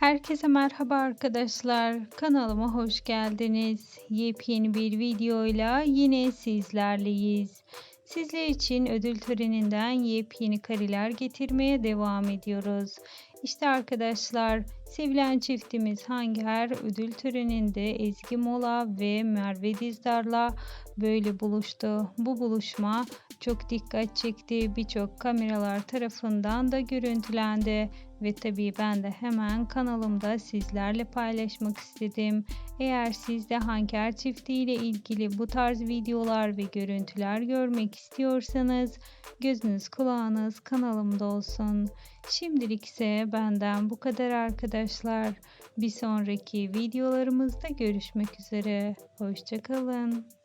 Herkese merhaba arkadaşlar. Kanalıma hoş geldiniz. Yepyeni bir videoyla yine sizlerleyiz. Sizler için ödül töreninden yepyeni kareler getirmeye devam ediyoruz. İşte arkadaşlar sevilen çiftimiz Hanger ödül töreninde Ezgi Mola ve Merve Dizdar'la böyle buluştu. Bu buluşma çok dikkat çekti. Birçok kameralar tarafından da görüntülendi ve tabii ben de hemen kanalımda sizlerle paylaşmak istedim. Eğer siz de Hanker çifti ile ilgili bu tarz videolar ve görüntüler görmek istiyorsanız gözünüz kulağınız kanalımda olsun. Şimdilik ise benden bu kadar arkadaşlar. Bir sonraki videolarımızda görüşmek üzere. Hoşçakalın.